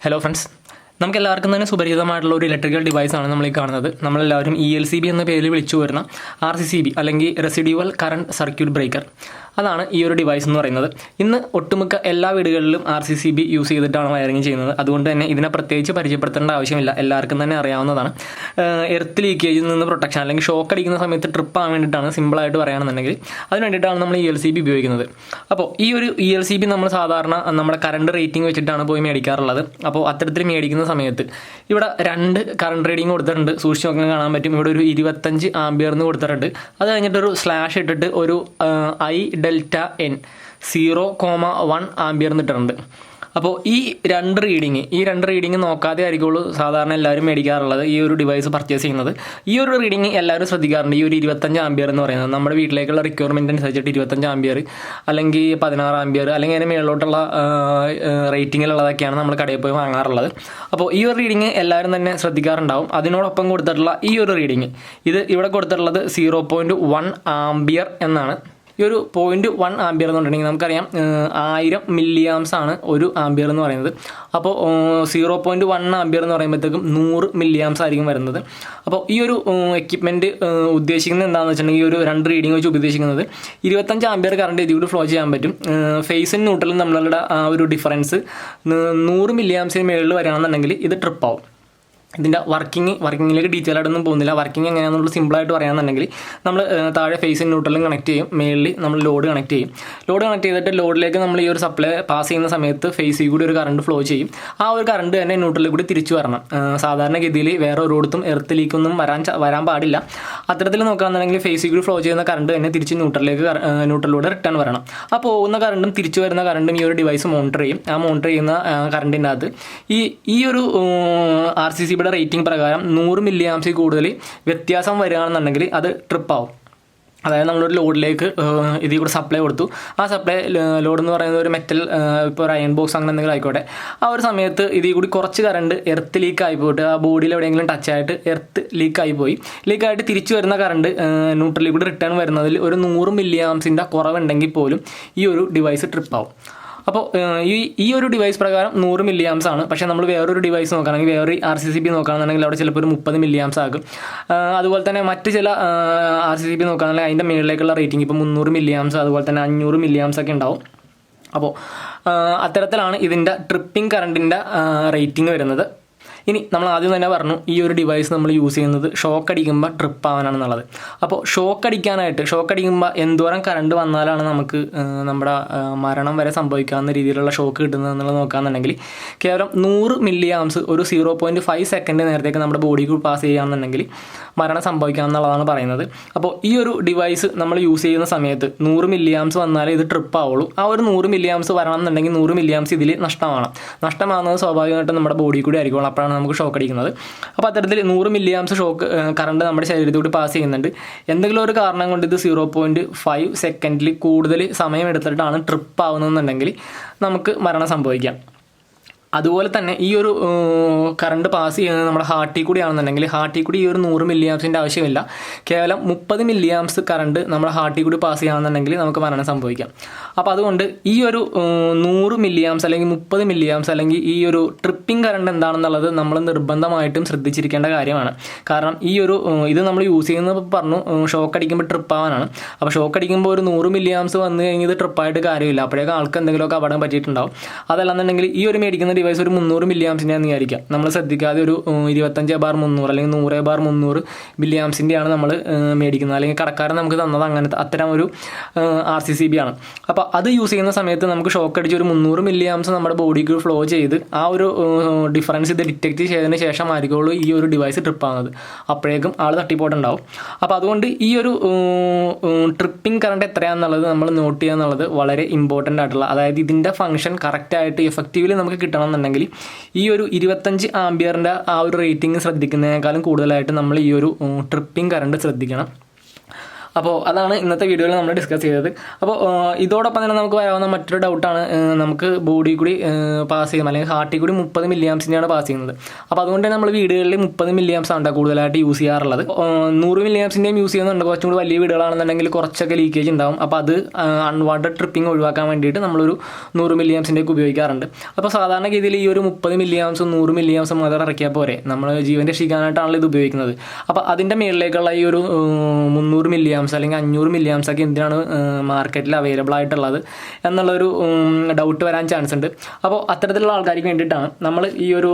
Hello friends നമുക്ക് എല്ലാവർക്കും തന്നെ സുപരിചിതമായിട്ടുള്ള ഒരു ഇലക്ട്രിക്കൽ ഡിവൈസ് ആണ് നമ്മൾ ഈ കാണുന്നത്. നമ്മളെല്ലാവരും ഇ എൽ സി ബി എന്ന പേരിൽ വിളിച്ചു വരുന്ന ആർ സി സി ബി അല്ലെങ്കിൽ റെസിഡ്യൂവൽ കറണ്ട് സർക്യൂട്ട് ബ്രേക്കർ അതാണ് ഈ ഒരു ഡിവൈസ് എന്ന് പറയുന്നത്. ഇന്ന് ഒട്ടുമിക്ക എല്ലാ വീടുകളിലും R C C B use ചെയ്തിട്ടാണ് വയറിംഗ് ചെയ്യുന്നത്. അതുകൊണ്ട് തന്നെ ഇതിനെ പ്രത്യേകിച്ച് പരിചയപ്പെടുത്തേണ്ട ആവശ്യമില്ല. എല്ലാവർക്കും തന്നെ അറിയാവുന്നതാണ്. എർത്ത് ലീക്കേജിൽ നിന്ന് പ്രൊട്ടക്ഷൻ അല്ലെങ്കിൽ ഷോക്ക് അടിക്കുന്ന സമയത്ത് ട്രിപ്പ് ആവാൻ വേണ്ടിയിട്ടാണ് സിമ്പിളായിട്ട് പറയുകയാണെന്നുണ്ടെങ്കിൽ അതിന് വേണ്ടിയിട്ടാണ് നമ്മൾ ഇ എൽ സി ബി ഉപയോഗിക്കുന്നത്. അപ്പോൾ ഈ ഒരു ഇ എൽ സി ബി നമ്മൾ സാധാരണ നമ്മുടെ കറണ്ട് റേറ്റിംഗ് വെച്ചിട്ടാണ് പോയി മേടിക്കാറുള്ളത്. അപ്പോൾ അത്തരത്തിൽ മേടിക്കുന്ന സമയത്ത് ഇവിടെ രണ്ട് കറണ്ട് റീഡിംഗ് കൊടുത്തിട്ടുണ്ട്. സൂക്ഷിച്ച് നോക്കാൻ കാണാൻ പറ്റും. ഇവിടെ ഒരു ഇരുപത്തഞ്ച് ആംബിയർന്ന് കൊടുത്തിട്ടുണ്ട്. അത് കഴിഞ്ഞിട്ടൊരു സ്ലാഷ് ഇട്ടിട്ട് ഒരു I delta N zero comma one ampere എന്നിട്ടുണ്ട് അപ്പോൾ ഈ രണ്ട് റീഡിങ് ഈ രണ്ട് റീഡിങ് നോക്കാതെ ആയിരിക്കുള്ളൂ സാധാരണ എല്ലാവരും മേടിക്കാറുള്ളത് ഈ ഒരു ഡിവൈസ് പർച്ചേസ് ചെയ്യുന്നത്. ഈ ഒരു റീഡിങ് എല്ലാവരും ശ്രദ്ധിക്കാറുണ്ട്. ഈ ഒരു ഇരുപത്തഞ്ച് ആംബിയർ എന്ന് പറയുന്നത്. നമ്മുടെ വീട്ടിലേക്കുള്ള റിക്വയർമെന്റ് അനുസരിച്ചിട്ട് ഇരുപത്തഞ്ച് ആംബിയർ അല്ലെങ്കിൽ പതിനാറ് ആംബിയർ അല്ലെങ്കിൽ അതിന് മേളിലോട്ടുള്ള റേറ്റിങ്ങിലുള്ളതൊക്കെയാണ് നമ്മൾ കടയിൽ പോയി വാങ്ങാറുള്ളത്. അപ്പോൾ ഈ ഒരു റീഡിങ് എല്ലാവരും തന്നെ ശ്രദ്ധിക്കാറുണ്ടാവും. അതിനോടൊപ്പം കൊടുത്തിട്ടുള്ള ഈ ഒരു റീഡിങ് ഇത് ഇവിടെ കൊടുത്തിട്ടുള്ളത് സീറോ പോയിന്റ് വൺ ആംബിയർ എന്നാണ്. ഈ ഒരു പോയിന്റ് വൺ ആംബിയർ എന്ന് പറഞ്ഞിട്ടുണ്ടെങ്കിൽ നമുക്കറിയാം ആയിരം മില്ലിയാംസ് ആണ് ഒരു ആംബിയർ എന്ന് പറയുന്നത്. അപ്പോൾ സീറോ പോയിന്റ് വൺ ആംബിയർ എന്ന് പറയുമ്പോഴത്തേക്കും നൂറ് മില്ലിയാംസ് ആയിരിക്കും വരുന്നത്. അപ്പോൾ ഈ ഒരു എക്യുപ്മെന്റ് ഉദ്ദേശിക്കുന്നത് എന്താണെന്ന് വെച്ചിട്ടുണ്ടെങ്കിൽ ഒരു രണ്ട് റീഡിംഗ് വെച്ച് ഉദ്ദേശിക്കുന്നത് ഇരുപത്തഞ്ച് ആംബിയർ കറണ്ട് ഇതിലൂടെ ഫ്ലോ ചെയ്യാൻ പറ്റും. ഫേസിനും ന്യൂട്രലും നമ്മളുടെ ആ ഒരു ഡിഫറൻസ് നൂറ് മില്ലി ആംസിന് മുകളിൽ വരികയാണെന്നുണ്ടെങ്കിൽ ഇത് ട്രിപ്പ് ആവും. ഇതിന്റെ വർക്കിംഗ് വർക്കിങ്ങിലേക്ക് ഡീറ്റെയിൽ ആയിട്ടൊന്നും പോകുന്നില്ല. വർക്കിംഗ് എങ്ങനെയാണെന്നുള്ളത് സിമ്പിളായിട്ട് പറയുകയാണെന്നുണ്ടെങ്കിൽ നമ്മൾ താഴെ ഫേസ് ന്യൂട്രലും കണക്ട് ചെയ്യും. മേളിൽ നമ്മൾ ലോഡ് കണക്ട് ചെയ്യും. ലോഡ് കണക്ട് ചെയ്തിട്ട് ലോഡിലേക്ക് നമ്മൾ ഈ ഒരു സപ്ലൈ പാസ് ചെയ്യുന്ന സമയത്ത് ഫേസിൽ കൂടി ഒരു കറണ്ട് ഫ്ലോ ചെയ്യും. ആ ഒരു കറണ്ട് തന്നെ ന്യൂട്രലിൽ കൂടി തിരിച്ചു വരണം. സാധാരണഗതിയിൽ വേറെ ഒരിടത്തും എർത്ത് ലീക്കൊന്നും വരാൻ വരാൻ പാടില്ല. അത്തരത്തിൽ നോക്കുകയാണെന്നുണ്ടെങ്കിൽ ഫേസിൽ കൂടി ഫ്ലോ ചെയ്യുന്ന കറണ്ട് തന്നെ തിരിച്ച് ന്യൂട്രലിലേക്ക് ന്യൂട്രലിലൂടെ റിട്ടേൺ വരണം. ആ പോകുന്ന കറണ്ടും തിരിച്ചു വരുന്ന കറണ്ടും ഈ ഒരു ഡിവൈസ് മോണിറ്റർ ചെയ്യും. ആ മോണിറ്റർ ചെയ്യുന്ന കറണ്ടിന്റെ അകത്ത്. ഈ ഈ ഒരു ആർ സി സി ബിയുടെ റേറ്റിംഗ് പ്രകാരം നൂറ് മില്ലി ആംസിൽ കൂടുതൽ വ്യത്യാസം വരികയാണെന്നുണ്ടെങ്കിൽ അത് ട്രിപ്പ് ആവും. അതായത് നമ്മളൊരു ലോഡിലേക്ക് ഇതിൽ കൂടെ സപ്ലൈ കൊടുത്തു. ആ സപ്ലൈ ലോഡ് എന്ന് പറയുന്നത് ഒരു മെറ്റൽ ഇപ്പോൾ ഒരു അയൺ ബോക്സ് അങ്ങനെ എന്തെങ്കിലും ആയിക്കോട്ടെ. ആ ഒരു സമയത്ത് ഇതിൽ കൂടി കുറച്ച് കറണ്ട് എർത്ത് ലീക്ക് ആയി പോയിട്ട് ആ ബോഡിയിൽ എവിടെയെങ്കിലും ടച്ച് ആയിട്ട് എർത്ത് ലീക്ക് ആയി പോയി. ലീക്ക് ആയിട്ട് തിരിച്ചു വരുന്ന കറണ്ട് ന്യൂട്രലിൽ കൂടി റിട്ടേൺ വരുന്നതിൽ ഒരു നൂറ് മില്ലി ആംസിന്റെ കുറവുണ്ടെങ്കിൽ പോലും ഈ ഒരു ഡിവൈസ് ട്രിപ്പ് ആവും. അപ്പോൾ ഈ ഈ ഒരു ഡിവൈസ് പ്രകാരം നൂറ് മില്ലി ആംസ് ആണ്. പക്ഷേ നമ്മൾ വേറൊരു ഡിവൈസ് നോക്കുകയാണെങ്കിൽ വേറൊരു ആർ സി സി ബി നോക്കുകയാണെന്നുണ്ടെങ്കിൽ അവിടെ ചിലപ്പോൾ ഒരു മുപ്പത് മില്ലി ആംസ് ആകും അതുപോലെ തന്നെ മറ്റ് ചില ആർ സി സി ബി നോക്കുകയാണെങ്കിൽ അതിന്റെ മുകളിലേക്കുള്ള റേറ്റിംഗ് ഇപ്പോൾ മുന്നൂറ് മില്ലി ആംസ് അതുപോലെ തന്നെ അഞ്ഞൂറ് മില്ലി ആംസ് ഒക്കെ ഉണ്ടാവും. അപ്പോൾ അത്തരത്തിലാണ് ഇതിന്റെ ട്രിപ്പിംഗ് കറണ്ടിന്റെ റേറ്റിംഗ് വരുന്നത്. ഇനി നമ്മൾ ആദ്യം തന്നെ പറഞ്ഞു ഈ ഒരു ഡിവൈസ് നമ്മൾ യൂസ് ചെയ്യുന്നത് ഷോക്ക് അടിക്കുമ്പോൾ ട്രിപ്പ് ആവാനാണെന്നുള്ളത്. അപ്പോൾ ഷോക്ക് അടിക്കാനായിട്ട് ഷോക്ക് അടിക്കുമ്പോൾ എന്തോരം കറണ്ട് വന്നാലാണ് നമുക്ക് നമ്മുടെ മരണം വരെ സംഭവിക്കാവുന്ന രീതിയിലുള്ള ഷോക്ക് കിട്ടുന്നത് എന്നുള്ളത് നോക്കുകയാണെന്നുണ്ടെങ്കിൽ കേവലം നൂറ് മില്ലി ആംസ് ഒരു സീറോ പോയിന്റ് ഫൈവ് സെക്കൻഡ് നേരത്തേക്ക് നമ്മുടെ ബോഡിക്ക് പാസ് ചെയ്യുകയാണെന്നുണ്ടെങ്കിൽ മരണം സംഭവിക്കാമെന്നുള്ളതാണ് പറയുന്നത്. അപ്പോൾ ഈ ഒരു ഡിവൈസ് നമ്മൾ യൂസ് ചെയ്യുന്ന സമയത്ത് നൂറ് മില്ലി ആംസ് വന്നാലേ ഇത് ട്രിപ്പ് ആവുള്ളൂ. ആ ഒരു നൂറ് മില്ലി ആംസ് വരണം എന്നുണ്ടെങ്കിൽ നൂറ് മില്ലി ആംസ് ഇതിൽ നഷ്ടമാണ് നഷ്ടമാകുന്നത് സ്വാഭാവികമായിട്ടും നമ്മുടെ ബോഡി കൂടി ആയിരിക്കും. അപ്പോഴാണ് നമുക്ക് ഷോക്ക് അടിക്കുന്നത്. അപ്പോൾ അത്തരത്തിൽ നൂറ് മില്ലി ആംസ് ഷോക്ക് കറണ്ട് നമ്മുടെ ശരീരത്തിലൂടെ പാസ് ചെയ്യുന്നുണ്ട്. എന്തെങ്കിലും ഒരു കാരണം കൊണ്ട് ഇത് സീറോ പോയിന്റ് ഫൈവ് സെക്കൻഡിൽ കൂടുതൽ സമയം എടുത്തിട്ടാണ് ട്രിപ്പ് ആവുന്നതെന്നുണ്ടെങ്കിൽ നമുക്ക് മരണം സംഭവിക്കാം. അതുപോലെ തന്നെ ഈ ഒരു കറണ്ട് പാസ് ചെയ്യുന്നത് നമ്മുടെ ഹാർട്ടിൽ കൂടി ആണെന്നുണ്ടെങ്കിൽ ഹാർട്ടിൽ കൂടി ഈ ഒരു നൂറ് മില്ലിയാംസിന്റെ ആവശ്യമില്ല. കേവലം മുപ്പത് മില്ലിയാംസ് കറണ്ട് നമ്മുടെ ഹാർട്ടിൽ കൂടി പാസ് ചെയ്യുകയാണെന്നുണ്ടെങ്കിൽ നമുക്ക് മരണം സംഭവിക്കാം. അപ്പോൾ അതുകൊണ്ട് ഈ ഒരു നൂറ് മില്ലിയാംസ് അല്ലെങ്കിൽ മുപ്പത് മില്ലിയാംസ് അല്ലെങ്കിൽ ഈ ഒരു ട്രിപ്പിംഗ് കറണ്ട് എന്താണെന്നുള്ളത് നമ്മൾ നിർബന്ധമായിട്ടും ശ്രദ്ധിച്ചിരിക്കേണ്ട കാര്യമാണ്. കാരണം ഈ ഒരു ഇത് നമ്മൾ യൂസ് ചെയ്യുന്നത് പറഞ്ഞു ഷോക്ക് അടിക്കുമ്പോൾ ട്രിപ്പ് ആവാനാണ്. അപ്പോൾ ഷോക്ക് അടിക്കുമ്പോൾ ഒരു നൂറ് മില്ലിയാംസ് വന്നു കഴിഞ്ഞാൽ ഇത് ട്രിപ്പായിട്ട് കാര്യമില്ല. അപ്പോഴേക്കും ആൾക്ക് എന്തെങ്കിലുമൊക്കെ അപകടം പറ്റിയിട്ടുണ്ടാവും. അതല്ലാന്നുണ്ടെങ്കിൽ ഈ ഒരു മേടിക്കുന്ന ഡിവൈസ് ഒരു മുന്നൂറ് മില്ലി ആംസിന്റെ വിചാരിക്കുക വിചാരിക്കാം. നമ്മൾ ശ്രദ്ധിക്കാതെ ഒരു ഇരുപത്തഞ്ച് ബാർ മുന്നൂറ് അല്ലെങ്കിൽ നൂറ് ബാർ മുന്നൂറ് മില്ലി ആംസിന്റെയാണ് നമ്മൾ മേടിക്കുന്നത്. അല്ലെങ്കിൽ കടക്കാരൻ നമുക്ക് തന്നത് അങ്ങനത്തെ അത്തരം ഒരു ആർ സി സി ബി ആണ്. അപ്പോൾ അത് യൂസ് ചെയ്യുന്ന സമയത്ത് നമുക്ക് ഷോക്ക് അടിച്ച് ഒരു മുന്നൂറ് മില്ലി ആംസ് നമ്മുടെ ബോഡിക്ക് ഫ്ലോ ചെയ്ത് ആ ഒരു ഡിഫറൻസ് ഇത് ഡിറ്റക്ട് ചെയ്തതിന് ശേഷം ആയിരിക്കുള്ളൂ ഈ ഒരു ഡിവൈസ് ട്രിപ്പ് ആകുന്നത് അപ്പോഴേക്കും ആൾ തട്ടിപ്പോട്ടുണ്ടാവും അപ്പോൾ അതുകൊണ്ട് ഈ ഒരു ട്രിപ്പിംഗ് കറണ്ട് എത്രയാണെന്നുള്ളത് നമ്മൾ നോട്ട് ചെയ്യുക എന്നുള്ളത് വളരെ ഇമ്പോർട്ടന്റ് ആയിട്ടുള്ള അതായത് ഇതിന്റെ ഫംഗ്ഷൻ കറക്റ്റായിട്ട് എഫക്റ്റീവ്ലി നമുക്ക് കിട്ടണം എന്നുണ്ടെങ്കിൽ ഈ ഒരു ഇരുപത്തഞ്ച് ആംബിയറിന്റെ ആ ഒരു റേറ്റിംഗ് ശ്രദ്ധിക്കുന്നതിനേക്കാളും കൂടുതലായിട്ട് നമ്മൾ ഈ ഒരു ട്രിപ്പിംഗ് കറണ്ട് ശ്രദ്ധിക്കണം. അപ്പോൾ അതാണ് ഇന്നത്തെ വീഡിയോയിൽ നമ്മൾ ഡിസ്കസ് ചെയ്തത്. അപ്പോൾ ഇതോടൊപ്പം തന്നെ നമുക്ക് വരാവുന്ന മറ്റൊരു ഡൗട്ടാണ് നമുക്ക് ബോഡി കൂടി പാസ് ചെയ്യുന്നത്. അല്ലെങ്കിൽ ഹാർട്ടിൽ കൂടി മുപ്പത് മില്ലിയാംസിന്റെയാണ് പാസ് ചെയ്യുന്നത്. അപ്പോൾ അതുകൊണ്ട് തന്നെ നമ്മൾ വീടുകളിൽ മുപ്പത് മില്ലിയാംസ് ആണ് കൂടുതലായിട്ട് യൂസ് ചെയ്യാറുള്ളത്. നൂറ് മില്ലിയാംസിന്റെയും യൂസ് ചെയ്യുന്നുണ്ട്. കുറച്ചും കൂടി വലിയ വീടുകളാണെന്നുണ്ടെങ്കിൽ കുറച്ചൊക്കെ ലീക്കേജ് ഉണ്ടാവും. അപ്പോൾ അത് അൺവാണ്ടഡ് ട്രിപ്പിംഗ് ഒഴിവാക്കാൻ വേണ്ടിയിട്ട് നമ്മളൊരു നൂറ് മില്ലിയാംസിന്റെ ഒക്കെ ഉപയോഗിക്കാറുണ്ട്. അപ്പോൾ സാധാരണ രീതിയിൽ ഈ ഒരു മുപ്പത് മില്ലിയാംസും നൂറ് മില്ലിയാംസും മാത്രം ഇറക്കിയാൽ പോരെ. നമ്മൾ ജീവൻ രക്ഷിക്കാനായിട്ടാണല്ലോ ഇത് ഉപയോഗിക്കുന്നത്. അപ്പോൾ അതിന്റെ മേളിലേക്കുള്ള ഈ ഒരു മുന്നൂറ് മില്ലിയാംസ് അല്ലെങ്കിൽ അഞ്ഞൂറ് മില്ലിയാംസ് ഒക്കെ എന്തിനാണ് മാർക്കറ്റിൽ അവൈലബിൾ ആയിട്ടുള്ളത് എന്നുള്ളൊരു ഡൗട്ട് വരാൻ ചാൻസ് ഉണ്ട്. അപ്പോൾ അത്തരത്തിലുള്ള ആൾക്കാർക്ക് വേണ്ടിയിട്ടാണ് നമ്മൾ ഈ ഒരു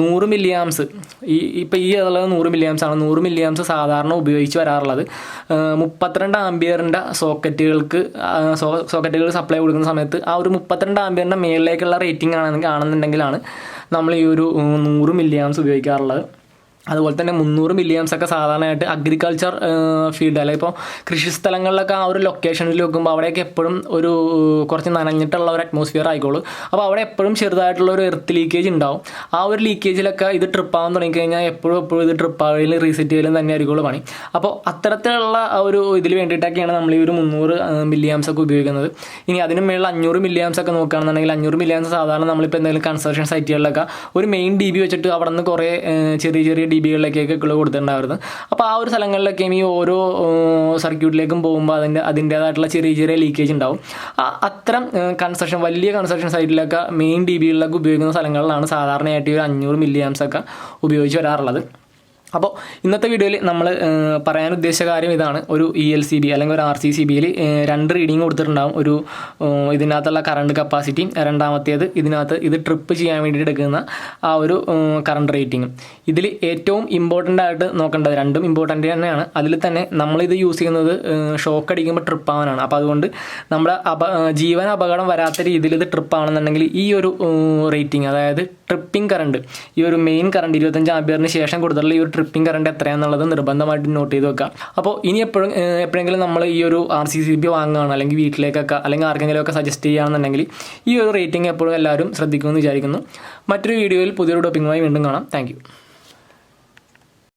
നൂറ് മില്ലിയാംസ് ഈ ഇപ്പോൾ ഈ ഉള്ളത് നൂറ് മില്ലിയാംസ് ആണ്. നൂറ് മില്ലിയാംസ് സാധാരണ ഉപയോഗിച്ച് വരാറുള്ളത്. മുപ്പത്തിരണ്ട് ആംബിയറിന്റെ സോക്കറ്റുകൾക്ക് സോക്കറ്റുകൾ സപ്ലൈ കൊടുക്കുന്ന സമയത്ത് ആ ഒരു മുപ്പത്തിരണ്ട് ആംബിയറിന്റെ മേളിലേക്കുള്ള റേറ്റിംഗ് ആണെന്ന് കാണുന്നുണ്ടെങ്കിലാണ് നമ്മൾ ഈ ഒരു നൂറ് മില്ലിയാംസ് ഉപയോഗിക്കാറുള്ളത്. അതുപോലെ തന്നെ മുന്നൂറ് മില്ലിയംസ് ഒക്കെ സാധാരണയായിട്ട് അഗ്രികൾച്ചർ ഫീൽഡ് അല്ലെങ്കിൽ ഇപ്പോൾ കൃഷിസ്ഥലങ്ങളിലൊക്കെ ആ ഒരു ലൊക്കേഷനിൽ വെക്കുമ്പോൾ അവിടെയൊക്കെ എപ്പോഴും ഒരു കുറച്ച് നനഞ്ഞിട്ടുള്ള ഒരു അറ്റ്മോസ്ഫിയർ ആയിക്കോളൂ. അപ്പോൾ അവിടെ എപ്പോഴും ചെറുതായിട്ടുള്ള ഒരു എർത്ത് ലീക്കേജ് ഉണ്ടാവും. ആ ഒരു ലീക്കേജിലൊക്കെ ഇത് ട്രിപ്പ് ആവാൻ തുടങ്ങിക്കഴിഞ്ഞാൽ എപ്പോഴും എപ്പോഴും ഇത് ട്രിപ്പ് ആവുകയും റീസെറ്റ് ചെയ്യലും തന്നെ ആയിരിക്കുള്ളൂ പണി. അപ്പോൾ അത്തരത്തിലുള്ള ആ ഒരു ഇതിൽ വേണ്ടിയിട്ടൊക്കെയാണ് നമ്മൾ ഈ ഒരു മുന്നൂറ് മില്ലിയാംസ് ഒക്കെ ഉപയോഗിക്കുന്നത്. ഇനി അതിന് മേളിൽ അഞ്ഞൂറ് മില്ലിയാംസ് ഒക്കെ നോക്കുകയാണെന്നുണ്ടെങ്കിൽ അഞ്ഞൂറ് മില്ലിയാംസ് സാധാരണ നമ്മളിപ്പോൾ എന്തെങ്കിലും കൺസ്ട്രക്ഷൻ സൈറ്റുകളിലൊക്കെ ഒരു മെയിൻ ഡി ബി വെച്ചിട്ട് അവിടെ നിന്ന് കുറേ ചെറിയ ചെറിയ ഡി ബികളിലേക്കൊക്കെ കൊടുത്തിട്ടുണ്ടായിരുന്നു. അപ്പോൾ ആ ഒരു സ്ഥലങ്ങളിലൊക്കെ ഈ ഓരോ സർക്യൂട്ടിലേക്കും പോകുമ്പോൾ അതിന്റെ അതിന്റേതായിട്ടുള്ള ചെറിയ ചെറിയ ലീക്കേജ് ഉണ്ടാവും. അത്തരം കൺസ്ട്രക്ഷൻ വലിയ കൺസ്ട്രക്ഷൻ സൈറ്റിലൊക്കെ മെയിൻ ഡി ബികളിലൊക്കെ ഉപയോഗിക്കുന്ന സ്ഥലങ്ങളിലാണ് സാധാരണയായിട്ട് ഒരു അഞ്ഞൂറ് മില്ലിയാംസ് ഒക്കെ ഉപയോഗിച്ച് വരാറുള്ളത്. അപ്പോൾ ഇന്നത്തെ വീഡിയോയിൽ നമ്മൾ പറയാൻ ഉദ്ദേശിച്ച കാര്യം ഇതാണ്. ഒരു ഇ എൽ സി ബി അല്ലെങ്കിൽ ഒരു ആർ സി സി ബിയിൽ രണ്ട് റീഡിങ് കൊടുത്തിട്ടുണ്ടാവും. ഒരു ഇതിനകത്തുള്ള കറണ്ട് കപ്പാസിറ്റിയും രണ്ടാമത്തേത് ഇതിനകത്ത് ഇത് ട്രിപ്പ് ചെയ്യാൻ വേണ്ടിയിട്ട് എടുക്കുന്ന ആ ഒരു കറണ്ട് റേറ്റിങ്ങും ഇതിൽ ഏറ്റവും ഇമ്പോർട്ടന്റ് ആയിട്ട് നോക്കേണ്ടത് രണ്ടും ഇമ്പോർട്ടന്റ് തന്നെയാണ്. അതിൽ തന്നെ നമ്മളിത് യൂസ് ചെയ്യുന്നത് ഷോക്ക് അടിക്കുമ്പോൾ ട്രിപ്പ് ആവാനാണ്. അപ്പോൾ അതുകൊണ്ട് നമ്മുടെ അപ ജീവൻ അപകടം വരാത്ത രീതിയിൽ ഇത് ട്രിപ്പ് ആവണമെന്നുണ്ടെങ്കിൽ ഈ ഒരു റേറ്റിംഗ് അതായത് ട്രിപ്പിംഗ് കറണ്ട് ഈ ഒരു മെയിൻ കറണ്ട് ഇരുപത്തഞ്ച് ആംബിയറിന് ശേഷം കൊടുത്തിട്ടുള്ള ഈ ഒരു ട്രിപ്പിംഗ് കറണ്ട് എത്രയാണെന്നുള്ളത് നിർബന്ധമായിട്ട് നോട്ട് ചെയ്ത് വെക്കുക. അപ്പോൾ ഇനി എപ്പോഴും എപ്പോഴെങ്കിലും നമ്മൾ ഈ ഒരു ആർ സി സി ബി വാങ്ങുകയാണ് അല്ലെങ്കിൽ വീട്ടിലേക്കൊക്കെ അല്ലെങ്കിൽ ആർക്കെങ്കിലും ഒക്കെ സജസ്റ്റ് ചെയ്യുകയാണെന്നുണ്ടെങ്കിൽ ഈ ഒരു റേറ്റിംഗ് എപ്പോഴും എല്ലാവരും ശ്രദ്ധിക്കുമെന്ന് വിചാരിക്കുന്നു. മറ്റൊരു വീഡിയോയിൽ പുതിയൊരു ടോപ്പിങ്ങുമായി വീണ്ടും കാണാം. താങ്ക്